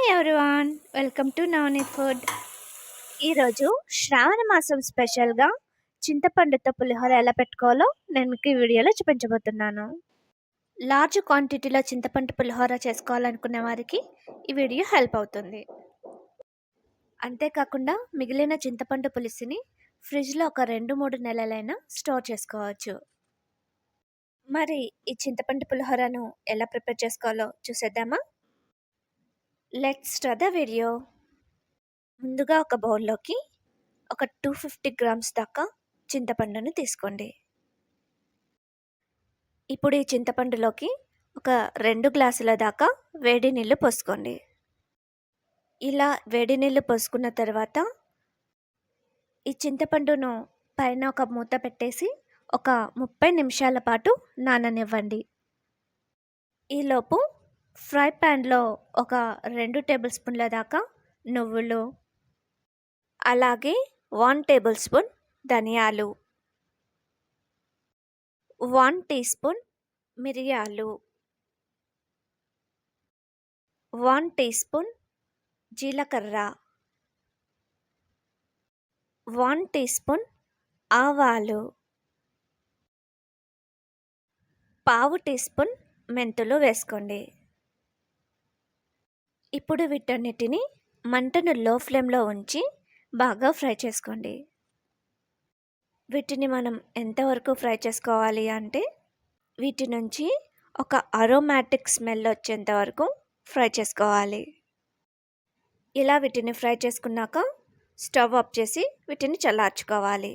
Hi everyone welcome to Navani food ఈరోజు శ్రావణ మాసం స్పెషల్గా చింతపండుతో పులిహోర ఎలా పెట్టుకోవాలో నేను మీకు ఈ వీడియోలో చూపించబోతున్నాను. లార్జ్ క్వాంటిటీలో చింతపండు పులిహోర చేసుకోవాలనుకునే వారికి ఈ వీడియో హెల్ప్ అవుతుంది. అంతేకాకుండా మిగిలిన చింతపండు పులుసుని ఫ్రిడ్జ్లో ఒక రెండు మూడు నెలలైనా స్టోర్ చేసుకోవచ్చు. మరి ఈ చింతపండు పులిహోరను ఎలా ప్రిపేర్ చేసుకోవాలో చూసేద్దామా? లెట్స్ స్టార్ట్ ద వీడియో ముందుగా ఒక బౌల్లోకి ఒక టూ ఫిఫ్టీ గ్రామ్స్ దాకా చింతపండును తీసుకోండి. ఇప్పుడు ఈ చింతపండులోకి ఒక రెండు గ్లాసుల దాకా వేడి నీళ్ళు పోసుకోండి. ఇలా వేడి నీళ్ళు పోసుకున్న తర్వాత ఈ చింతపండును పైన ఒక మూత పెట్టేసి ఒక ముప్పై నిమిషాల పాటు నాననివ్వండి. ఈలోపు ఫ్రై ప్యాన్లో ఒక రెండు టేబుల్ స్పూన్ల దాకా నువ్వులు అలాగే వన్ టేబుల్ స్పూన్ ధనియాలు వన్ టీ స్పూన్ మిరియాలు వన్ టీ స్పూన్ జీలకర్ర వన్ టీ స్పూన్ ఆవాలు పావు టీ స్పూన్ మెంతులు వేసుకోండి. ఇప్పుడు వీటన్నిటిని మంటను లో ఫ్లేమ్లో ఉంచి బాగా ఫ్రై చేసుకోండి. వీటిని మనం ఎంతవరకు ఫ్రై చేసుకోవాలి అంటే వీటి నుంచి ఒక అరోమాటిక్ స్మెల్ వచ్చేంత వరకు ఫ్రై చేసుకోవాలి. ఇలా వీటిని ఫ్రై చేసుకున్నాక స్టవ్ ఆఫ్ చేసి వీటిని చల్లార్చుకోవాలి.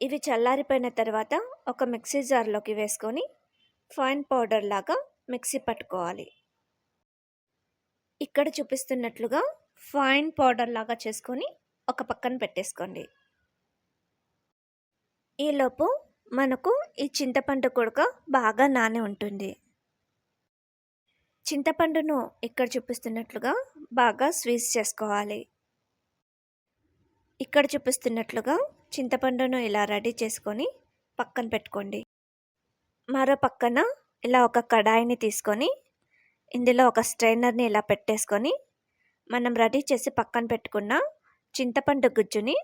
ఇవి చల్లారిపోయిన తర్వాత ఒక మిక్సీ జార్లోకి వేసుకొని ఫైన్ పౌడర్ లాగా మిక్సీ పట్టుకోవాలి. ఇక్కడ చూపిస్తున్నట్లుగా ఫైన్ పౌడర్ లాగా చేసుకొని ఒక పక్కన పెట్టేసుకోండి. ఈలోపు మనకు ఈ చింతపండు కొడుక బాగా నాని ఉంటుంది. చింతపండును ఇక్కడ చూపిస్తున్నట్లుగా బాగా స్వీజ్ చేసుకోవాలి. ఇక్కడ చూపిస్తున్నట్లుగా చింతపండును ఇలా రెడీ చేసుకొని పక్కన పెట్టుకోండి. మరో పక్కన ఇలా ఒక కడాయిని తీసుకొని ఇందులో ఒక స్ట్రైనర్ని ఇలా పెట్టేసుకొని మనం రెడీ చేసి పక్కన పెట్టుకున్న చింతపండు గుజ్జుని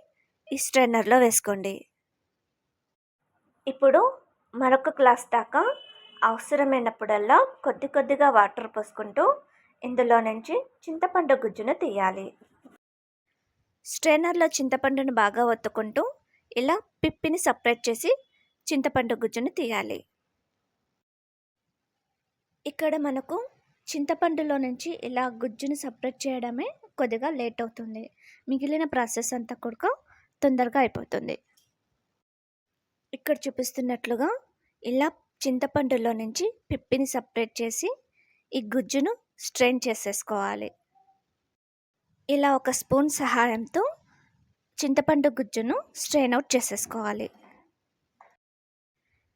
ఈ స్ట్రైనర్లో వేసుకోండి. ఇప్పుడు మరొక గ్లాస్ దాకా అవసరమైనప్పుడల్లా కొద్ది కొద్దిగా వాటర్ పోసుకుంటూ ఇందులో నుంచి చింతపండు గుజ్జును తీయాలి. స్ట్రైనర్లో చింతపండును బాగా ఒత్తుకుంటూ ఇలా పిప్పిని సపరేట్ చేసి చింతపండు గుజ్జును తీయాలి. ఇక్కడ మనకు చింతపండులో నుంచి ఇలా గుజ్జును సపరేట్ చేయడమే కొద్దిగా లేట్ అవుతుంది. మిగిలిన ప్రాసెస్ అంతా కూడా తొందరగా అయిపోతుంది. ఇక్కడ చూపిస్తున్నట్లుగా ఇలా చింతపండులో నుంచి పిప్పిని సపరేట్ చేసి ఈ గుజ్జును స్ట్రెయిన్ చేసేసుకోవాలి. ఇలా ఒక స్పూన్ సహాయంతో చింతపండు గుజ్జును స్ట్రెయిన్ అవుట్ చేసేసుకోవాలి.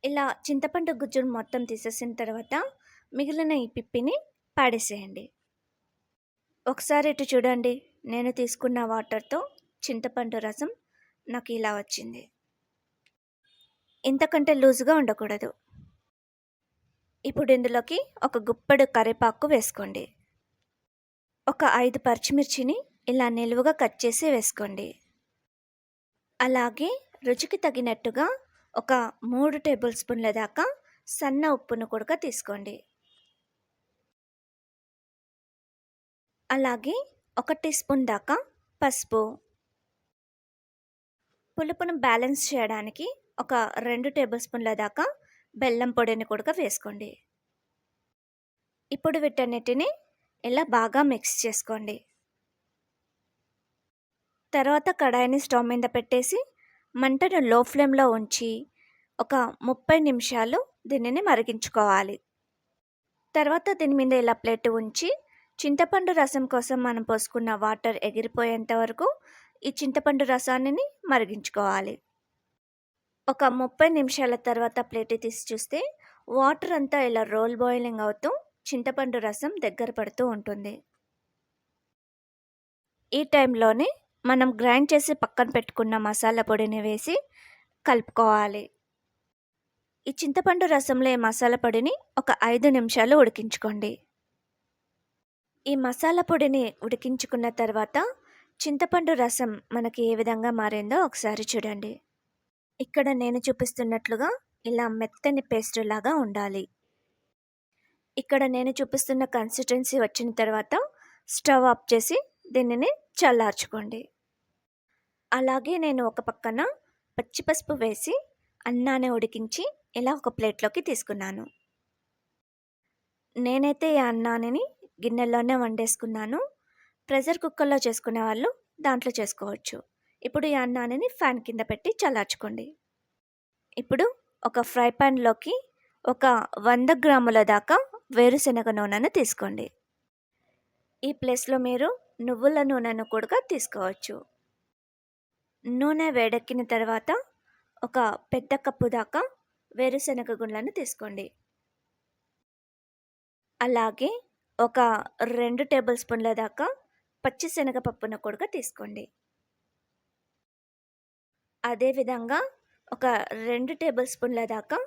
ఇలా చింతపండు గుజ్జును మొత్తం తీసేసిన తర్వాత మిగిలిన ఈ పిప్పిని పాడేసేయండి. ఒకసారి ఇటు చూడండి. నేను తీసుకున్న వాటర్తో చింతపండు రసం నాకు ఇలా వచ్చింది. ఇంతకంటే లూజుగా ఉండకూడదు. ఇప్పుడు ఇందులోకి ఒక గుప్పెడు కరివేపాకు వేసుకోండి. ఒక ఐదు పచ్చిమిర్చిని ఇలా నిలువుగా కట్ చేసి వేసుకోండి. అలాగే రుచికి తగినట్టుగా ఒక మూడు టేబుల్ స్పూన్ల దాకా సన్న ఉప్పును కూడా తీసుకోండి. అలాగే ఒక టీ స్పూన్ దాకా పసుపు. పులుపును బ్యాలెన్స్ చేయడానికి ఒక రెండు టేబుల్ స్పూన్ల దాకా బెల్లం పొడిని కూడా వేసుకోండి. ఇప్పుడు వీటన్నిటిని ఇలా బాగా మిక్స్ చేసుకోండి. తర్వాత కడాయిని స్టవ్ మీద పెట్టేసి మంటను లో ఫ్లేమ్లో ఉంచి ఒక ముప్పై నిమిషాలు దీనిని మరిగించుకోవాలి. తర్వాత దీని మీద ఇలా ప్లేట్ ఉంచి చింతపండు రసం కోసం మనం పోసుకున్న వాటర్ ఎగిరిపోయేంత వరకు ఈ చింతపండు రసాన్ని మరిగించుకోవాలి. ఒక ముప్పై నిమిషాల తర్వాత ప్లేట్ తీసి చూస్తే వాటర్ అంతా ఇలా రోల్ బాయిలింగ్ అవుతూ చింతపండు రసం దగ్గర పడుతూ ఉంటుంది. ఈ టైంలోనే మనం గ్రైండ్ చేసి పక్కన పెట్టుకున్న మసాలా పొడిని వేసి కలుపుకోవాలి. ఈ చింతపండు రసంలో ఈ మసాలా పొడిని ఒక ఐదు నిమిషాలు ఉడికించుకోండి. ఈ మసాలా పొడిని ఉడికించుకున్న తర్వాత చింతపండు రసం మనకి ఏ విధంగా మారిందో ఒకసారి చూడండి. ఇక్కడ నేను చూపిస్తున్నట్లుగా ఇలా మెత్తని పేస్ట్ లాగా ఉండాలి. ఇక్కడ నేను చూపిస్తున్న కన్సిస్టెన్సీ వచ్చిన తర్వాత స్టవ్ ఆఫ్ చేసి దీనిని చల్లార్చుకోండి. అలాగే నేను ఒక పక్కన పచ్చిపసుపు వేసి అన్నాన్ని ఉడికించి ఇలా ఒక ప్లేట్లోకి తీసుకున్నాను. నేనైతే ఈ అన్నాన్ని గిన్నెలోనే వండేసుకున్నాను. ప్రెషర్ కుక్కర్లో చేసుకునే వాళ్ళు దాంట్లో చేసుకోవచ్చు. ఇప్పుడు ఈ అన్నాన్ని ఫ్యాన్ కింద పెట్టి చల్లార్చుకోండి. ఇప్పుడు ఒక ఫ్రై ప్యాన్లోకి ఒక వంద గ్రాముల దాకా వేరుశనగ నూనెను తీసుకోండి. ఈ ప్లేస్లో మీరు నువ్వుల నూనెను కూడా తీసుకోవచ్చు. నూనె వేడెక్కిన తర్వాత ఒక పెద్ద కప్పు దాకా వేరుశనగ గుండ్లను తీసుకోండి. అలాగే ఒక రెండు టేబుల్ స్పూన్ల దాకా పచ్చిశనగపప్పును కూడా తీసుకోండి. అదేవిధంగా ఒక రెండు టేబుల్ స్పూన్ల దాకా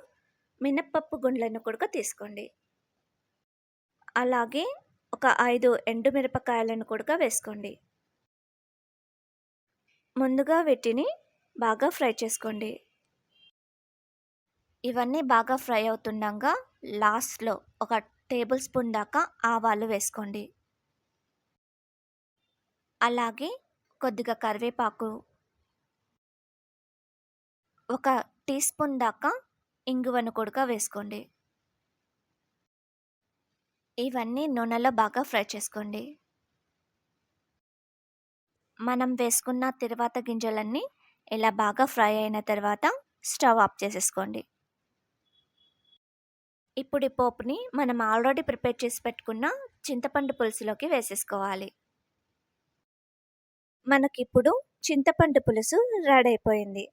మినప్పప్పు గుండ్లను కూడా తీసుకోండి. అలాగే ఒక ఐదు ఎండుమిరపకాయలను కూడా వేసుకోండి. ముందుగా వీటిని బాగా ఫ్రై చేసుకోండి. ఇవన్నీ బాగా ఫ్రై అవుతుండగా లాస్ట్లో ఒక టేబుల్ స్పూన్ దాకా ఆవాలు వేసుకోండి. అలాగే కొద్దిగా కరివేపాకు ఒక టీ స్పూన్ దాకా ఇంగువను కూడా వేసుకోండి. ఇవన్నీ నూనెలో బాగా ఫ్రై చేసుకోండి. మనం వేసుకున్న తర్వాత గింజలన్నీ ఇలా బాగా ఫ్రై అయిన తర్వాత స్టవ్ ఆఫ్ చేసేసుకోండి. ఇప్పుడు ఈ పోపుని మనం ఆల్రెడీ ప్రిపేర్ చేసి పెట్టుకున్న చింతపండు పులుసులోకి వేసేసుకోవాలి. మనకిప్పుడు చింతపండు పులుసు రెడీ అయిపోయింది.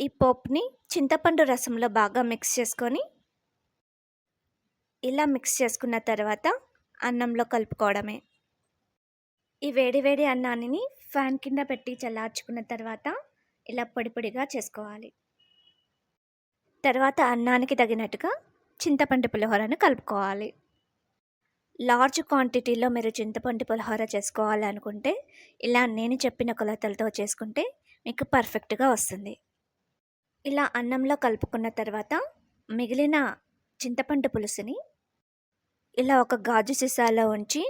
ఈ పోపుని చింతపండు రసంలో బాగా మిక్స్ చేసుకొని ఇలా మిక్స్ చేసుకున్న తర్వాత అన్నంలో కలుపుకోవడమే. ఈ వేడి వేడి అన్నాన్ని ఫ్యాన్ కింద పెట్టి చల్లార్చుకున్న తర్వాత ఇలా పొడి పొడిగా చేసుకోవాలి. తర్వాత అన్నానికి తగినట్టుగా చింతపండు పులిహోరను కలుపుకోవాలి. లార్జ్ క్వాంటిటీలో మీరు చింతపండు పులిహోర చేసుకోవాలనుకుంటే ఇలా నేను చెప్పిన కొలతలతో చేసుకుంటే మీకు పర్ఫెక్ట్గా వస్తుంది. ఇలా అన్నంలో కలుపుకున్న తర్వాత మిగిలిన చింతపండు పులుసుని ఇలా ఒక గాజు సీసాలో ఉంచి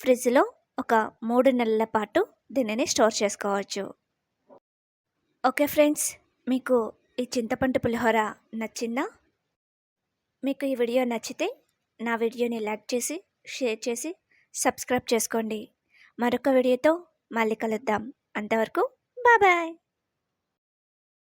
ఫ్రిడ్జ్లో ఒక మూడు నెలల పాటు దీనిని స్టోర్ చేసుకోవచ్చు. ఓకే ఫ్రెండ్స్ మీకు ఈ చింతపండు పులిహోర నచ్చిందా? మీకు ఈ వీడియో నచ్చితే నా వీడియోని లైక్ చేసి షేర్ చేసి సబ్స్క్రైబ్ చేసుకోండి. మరొక వీడియోతో మళ్ళీ కలుద్దాం. అంతవరకు బాయ్